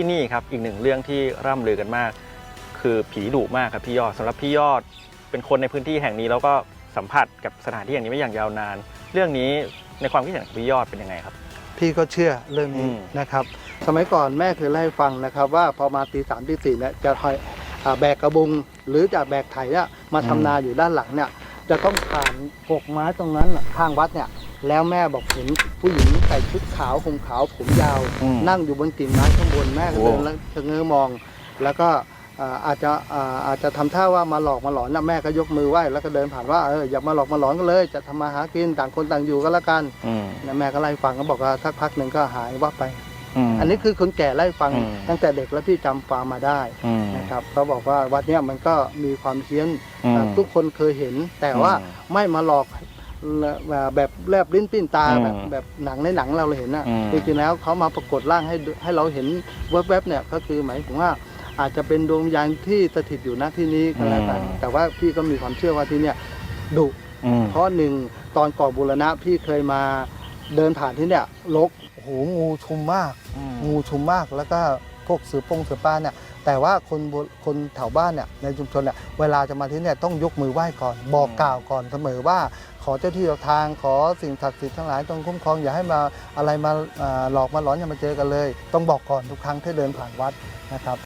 ที่นี่ครับอีกหนึ่งเรื่องที่ร่ำลือกันมาก คือผีดุมากครับพี่ยอดสำหรับพี่ยอดเป็นคนในพื้นที่แห่งนี้แล้วก็สัมผัสกับสถานที่แห่งนี้มาอย่างยาวนาน เรื่องนี้ในความคิดเห็นของพี่ยอดเป็นยังไงครับ พี่ก็เชื่อเรื่องนี้อืม นะครับ สมัยก่อนแม่เคยเล่าให้ฟังนะครับ ว่าพอมาตีสามตีสี่เนี่ยจะคอยอ่าแบกกระบุง หรือจะแบกไถเนี่ยมาทำนาอยู่ด้านหลังเนี่ยจะต้องผ่านกกไม้ตรงนั้นน่ะข้างวัดเนี่ย แล้วแม่บอกเห็นผู้หญิงใส่ชุดขาวห่มขาวผมยาว อืมนั่งอยู่บนกิ่งไม้ข้างบนแม่ก็โอ้เดินแล้วชะเง้อมอง แล้วก็อ่าอาจจะอ่าอาจจะทำท่าว่ามาหลอกมาหลอนนะแม่ก็ยกมือไหว้แล้วก็เดินผ่านว่าเอออย่ามาหลอกมาหลอนกันเลย จะทำมาหากินต่างคนต่างอยู่ก็แล้วกันอืมนะแม่ก็ไล่าให้ฟังก็บอกว่าสักพักหนึ่งก็หายวับไปมอันนี้คือคนแก่ไล่าให้ฟังอืม ตั้งแต่เด็กแล้วพี่จำความมาได้อืม นะครับเขาบอกว่าวัดเนี้ยมันก็มีความเฮี้ยนอืมอ่าทุกคนเคยเห็น แต่ว่าอืมไม่มาหลอก แบบแลบลิ้นปิ้นตาอืมแบบแบบหนังในหนังเราเลยเห็นนะอืมจริงๆแล้วเขามาปรากฏร่างให้ดูให้เราเห็นแวบๆเนี่ยก็คือหมายถึงว่าอาจจะเป็นดวงวิญญาณที่สถิตอยู่ณที่นี้ก็แล้วกันอืมแต่ว่าพี่ก็มีความเชื่อว่าที่เนี่ยดุอืมเพราะหนึ่งตอนก่อบูรณะพี่เคยมาเดินผ่านที่เนี่ยลกโอ้โหงูชุมมาก งูชุมมากแล้วก็พวกเสือปงเสือป้าเนี่ย แต่ว่าคนคนแถวบ้านเนี่ยในชุมชนเนี่ยเวลาจะมาที่เนี่ยต้องยกมือไหว้ก่อนบอกกล่าวก่อนเสมอว่า ขอเจ้าที่เจ้าทางขอสิ่งศักดิ์สิทธิ์ทั้งหลายจงคุ้มครองอย่าให้มาอะไรมาอ่าหลอกมาหลอนอย่ามาเจอกันเลย ต้องบอกก่อนทุกครั้งที่เดินผ่านวัดนะครับ